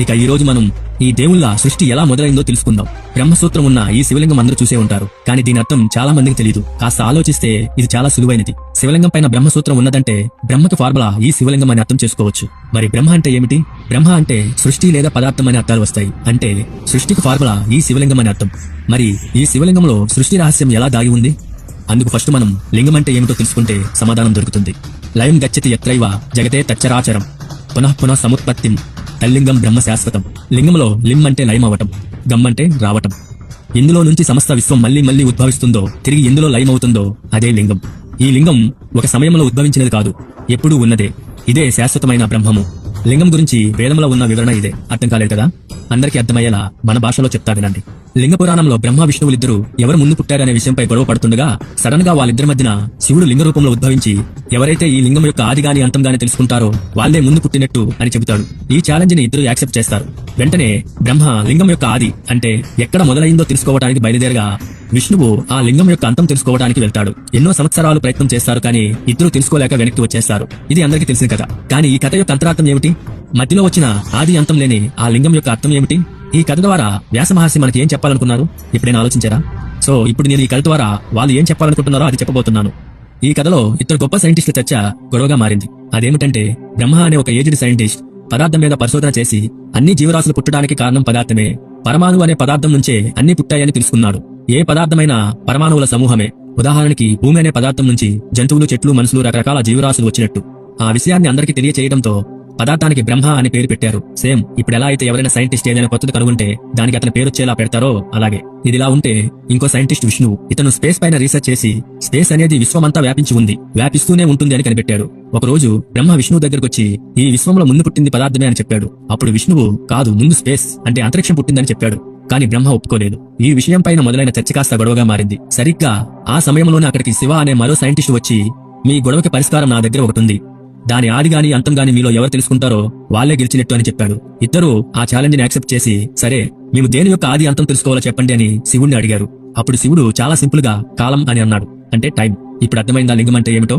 ఇక ఈ రోజు మనం ఈ దేవుళ్ళ సృష్టి ఎలా మొదలైందో తెలుసుకుందాం. బ్రహ్మసూత్రం ఉన్న ఈ శివలింగం అందరూ చూసే ఉంటారు. కానీ దీని అర్థం చాలా మందికి తెలియదు కాస్త ఆలోచిస్తే ఇది చాలా సులువైనది. శివలింగం పైన బ్రహ్మసూత్రం ఉన్నదంటే బ్రహ్మకు ఫార్ములా ఈ శివలింగం అని అర్థం చేసుకోవచ్చు. మరి బ్రహ్మ అంటే ఏమిటి? బ్రహ్మ అంటే సృష్టి లేదా పదార్థం అనే అర్థాలు వస్తాయి. అంటే సృష్టికి ఫార్ములా ఈ శివలింగం అని అర్థం. మరి ఈ శివలింగంలో సృష్టి రహస్యం ఎలా దాగి ఉంది? అందుకు ఫస్ట్ మనం లింగం అంటే ఏమిటో తెలుసుకుంటే సమాధానం దొరుకుతుంది. లయం గచ్చతి ఎత్రైవ జగతే తచ్చరాచరం. పునః పునః సముత్పత్తిం. తల్లింగం బ్రహ్మ శాశ్వతం లింగంలో లిమ్ అంటే లయమవటం గమ్మంటే గమ్ అంటే రావటం. ఇందులో నుంచి సమస్త విశ్వం మళ్ళీ మళ్ళీ ఉద్భవిస్తుందో తిరిగి ఎందులో లయమవుతుందో అదే లింగం. ఈ లింగం ఒక సమయంలో ఉద్భవించినది కాదు ఎప్పుడూ ఉన్నదే. ఇదే శాశ్వతమైన బ్రహ్మము. లింగం గురించి వేదంలో ఉన్న వివరణ ఇదే. అర్థం కాలేదు కదా? అందరికీ అర్థమయ్యేలా మన భాషలో చెప్తా వినండి. లింగ పురాణంలో బ్రహ్మ విష్ణువులిద్దరూ ఎవరు ముందు పుట్టారనే విషయంపై గొడవ పడుతుండగా సడన్గా వాళ్ళిద్దరి మధ్యన శివుడు లింగ రూపంలో ఉద్భవించి ఎవరైతే ఈ లింగం యొక్క ఆది గాని అంతం గాని తెలుసుకుంటారో వాళ్ళే ముందు పుట్టినట్టు అని చెబుతాడు. ఈ ఛాలెంజ్ని ఇద్దరు యాక్సెప్ట్ చేస్తారు. వెంటనే బ్రహ్మ లింగం యొక్క ఆది అంటే ఎక్కడ మొదలైందో తెలుసుకోవడానికి బయలుదేరగా విష్ణువు ఆ లింగం యొక్క అంతం తెలుసుకోవడానికి వెళ్తాడు. ఎన్నో సంవత్సరాలు ప్రయత్నం చేస్తారు కానీ ఇద్దరు తెలుసుకోలేక వెనక్కి వచ్చేస్తారు ఇది అందరికీ తెలిసిన కథ. కానీ ఈ కథ యొక్క అంతరార్థం ఏమిటి? మధ్యలో వచ్చిన ఆది అంతం లేని ఆ లింగం యొక్క అర్థం ఏమిటి? ఈ కథ ద్వారా వ్యాస మహర్షి మనకి ఏం చెప్పాలనుకున్నారు? ఇప్పుడైనా ఆలోచించారా? సో ఇప్పుడు నేను ఈ కథ ద్వారా వాళ్ళు ఏం చెప్పాలనుకుంటున్నారో అది చెప్పబోతున్నాను. ఈ కథలో ఇద్దరు గొప్ప సైంటిస్టుల చర్చ గొడవగా మారింది. అదేమిటంటే బ్రహ్మ అనే ఒక ఏజ్డ్ సైంటిస్ట్ పదార్థం మీద పరిశోధన చేసి అన్ని జీవరాశులు పుట్టడానికి కారణం పదార్థమే. పరమాణువు అనే పదార్థం నుంచే అన్ని పుట్టాయని తెలుసుకున్నాడు. ఏ పదార్థమైనా పరమాణువుల సమూహమే. ఉదాహరణకి భూమి అనే పదార్థం నుంచి జంతువులు చెట్లు మనుషులు రకరకాల జీవరాశులు వచ్చినట్టు. ఆ విషయాన్ని అందరికీ తెలియచేయడంతో పదార్థానికి బ్రహ్మ అని పేరు పెట్టారు. సేమ్ ఇప్పుడు ఎలా అయితే ఎవరైనా సైంటిస్ట్ ఏదైనా కొత్తది కనుగొంటే దానికి అతని పేరొచ్చేలా పెడతారో అలాగే. ఇదిలా ఉంటే ఇంకో సైంటిస్ట్ విష్ణు ఇతను స్పేస్ పైన రీసెర్చ్ చేసి స్పేస్ అనేది విశ్వమంతా వ్యాపించి ఉంది వ్యాపిస్తూనే ఉంటుంది అని కనిపెట్టాడు. ఒకరోజు బ్రహ్మ విష్ణువు దగ్గరకొచ్చి ఈ విశ్వంలో ముందు పుట్టింది పదార్థమే అని చెప్పాడు. అప్పుడు విష్ణువు కాదు ముందు స్పేస్ అంటే అంతరిక్షం పుట్టిందని చెప్పాడు. కాని బ్రహ్మ ఒప్పుకోలేదు. ఈ విషయం పైన మొదలైన చర్చ కాస్త గొడవగా మారింది. సరిగ్గా ఆ సమయంలోనే అక్కడికి శివ అనే మరో సైంటిస్ట్ వచ్చి మీ గొడవకి పరిష్కారం నా దగ్గర ఒకటి ఉంది దాని ఆదిగాని అంతంగాని అంతం గాని మీలో ఎవరు తెలుసుకుంటారో వాళ్ళే గెలిచినట్టు అని చెప్పాడు. ఇద్దరు ఆ ఛాలెంజ్ని యాక్సెప్ట్ చేసి సరే మేము దేని యొక్క ఆది అంతం తెలుసుకోవాలో చెప్పండి అని శివుణ్ణి అడిగారు. అప్పుడు శివుడు చాలా సింపుల్గా కాలం అని అన్నాడు. అంటే టైం ఇప్పుడు అర్థమైందా లింగం అంటే ఏమిటో?